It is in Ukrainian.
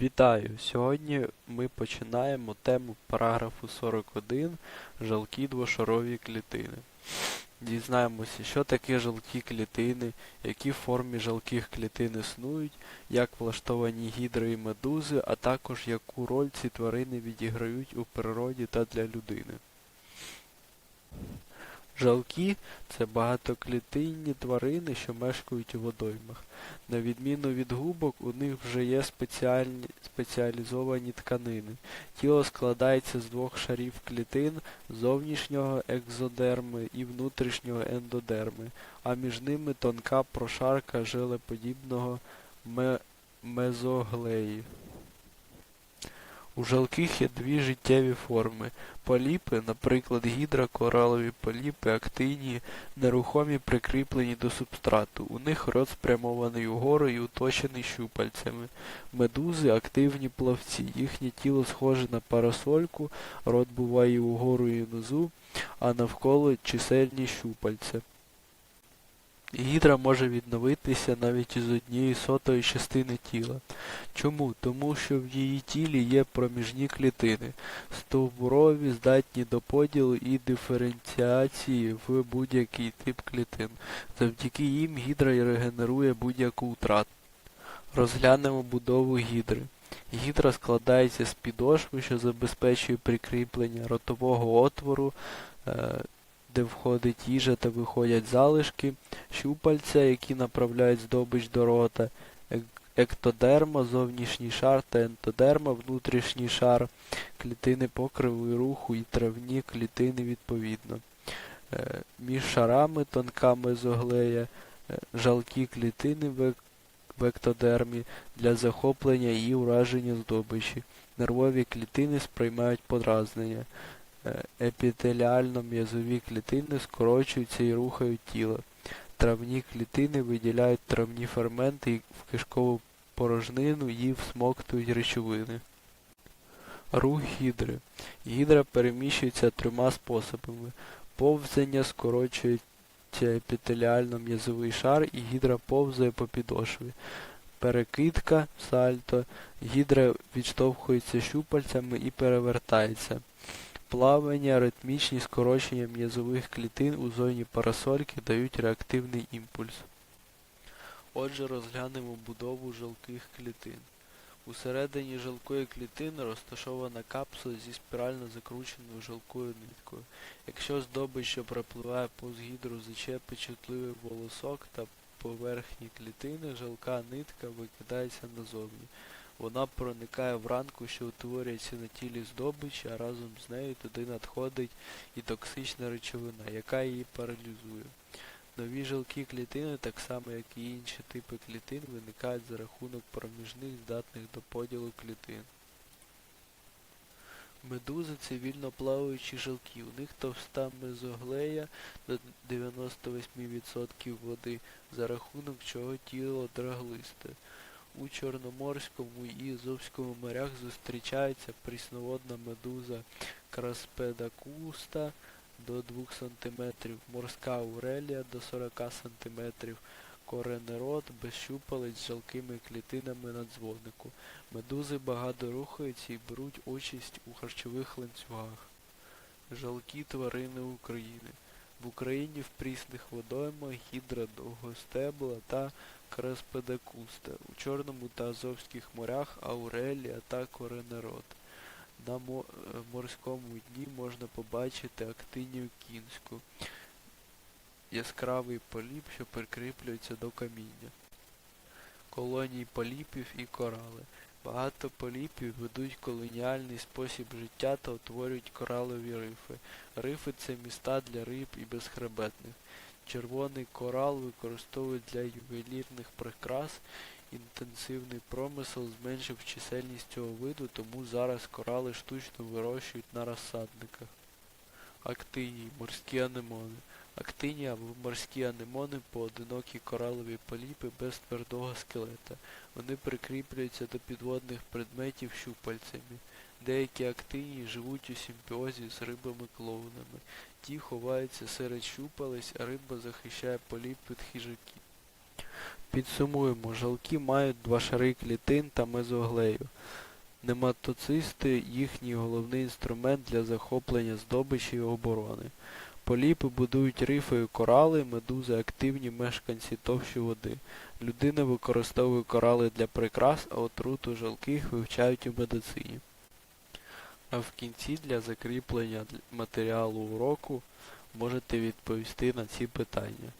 Вітаю! Сьогодні ми починаємо тему параграфу 41 жалкі двошарові клітини. Дізнаємося, що таке жалкі клітини, які формі жалких клітин існують, як влаштовані гідри і медузи, а також яку роль ці тварини відіграють у природі та для людини. Жалкі це багатоклітинні тварини, що мешкають у водоймах. На відміну від губок, у них вже є спеціальні, спеціалізовані тканини. Тіло складається з двох шарів клітин, зовнішнього екзодерми і внутрішнього ендодерми, а між ними тонка прошарка жилеподібного ме- мезоглеї. У жалких є дві життєві форми. Поліпи, наприклад, гідра, коралові поліпи, актинії, нерухомі прикріплені до субстрату. У них рот спрямований угору і уточений щупальцями. Медузи активні плавці. Їхнє тіло схоже на парасольку, рот буває угору і внизу, а навколо чисельні щупальця. Гідра може відновитися навіть із однієї сотої частини тіла. Чому? Тому що в її тілі є проміжні клітини, стовбурові, здатні до поділу і диференціації в будь-який тип клітин. Завдяки їм гідра регенерує будь-яку втрату. Розглянемо будову гідри. Гідра складається з підошви, що забезпечує прикріплення ротового отвору, е, де входить їжа та виходять залишки, щупальця, які направляють здобич до рота, ектодерма, зовнішній шар та ентодерма, внутрішній шар, клітини покриву і руху і травні клітини відповідно. Е, Між шарами тонка мезоглея, е, жалкі клітини в ектодермі для захоплення і ураження здобичі. Нервові клітини сприймають подразнення. Е, Епітеліально-м'язові клітини скорочуються і рухають тіло. Травні клітини виділяють травні ферменти і в кишкову порожнину і всмоктують речовини. Рух гідри. Гідра переміщується трьома способами. Повзання скорочується епітеліально-м'язовий шар і гідра повзає по підошві. Перекидка, сальто, гідра відштовхується щупальцями і перевертається. Плавання, ритмічні скорочення м'язових клітин у зоні парасольки дають реактивний імпульс. Отже, розглянемо будову жалких клітин. Усередині жалкої клітини розташована капсула зі спірально закрученою жалкою ниткою. Якщо здобич, що пропливає повз гідру, зачепить чутливий волосок та поверхні клітини, жалка нитка викидається назовні. Вона проникає в ранку, що утворюється на тілі здобичі, а разом з нею туди надходить і токсична речовина, яка її паралізує. Нові жалкі клітини, так само як і інші типи клітин, виникають за рахунок проміжних, здатних до поділу клітин. Медузи це вільно плаваючі жалки. У них товста мезоглея до 98% води, за рахунок чого тіло драглисте. У Чорноморському і Азовському морях зустрічається прісноводна медуза краспедакуста до 2 см, морська аурелія до 40 см, коренерод без щупалець з жалкими клітинами на дзвонику. Медузи багато рухаються і беруть участь у харчових ланцюгах. Жалкі тварини України. В Україні в прісних водоймах гідра довгостебла та краспедакуста. У Чорному та Азовських морях аурелія та коренерод. На е, морському дні можна побачити актинію кінську, яскравий поліп, що прикріплюється до каміння. Колонії поліпів і корали. Багато поліпів ведуть колоніальний спосіб життя та утворюють коралові рифи. Рифи це міста для риб і безхребетних. Червоний корал використовують для ювелірних прикрас. Інтенсивний промисел зменшив чисельність цього виду, тому зараз корали штучно вирощують на розсадниках. Актинії, морські анемони. Актинії або морські анемони поодинокі коралові поліпи без твердого скелета. Вони прикріплюються до підводних предметів щупальцями. Деякі актинії живуть у симбіозі з рибами-клоунами. Ті ховаються серед щупалець, а риба захищає поліп від хижаків. Підсумуємо, жалки мають два шари клітин та мезоглею. Нематоцисти – їхній головний інструмент для захоплення здобичі і оборони. Поліпи будують рифи і корали, медузи – активні мешканці товщі води. Людина використовує корали для прикрас, а отруту жалких вивчають у медицині. А в кінці для закріплення матеріалу уроку можете відповісти на ці питання.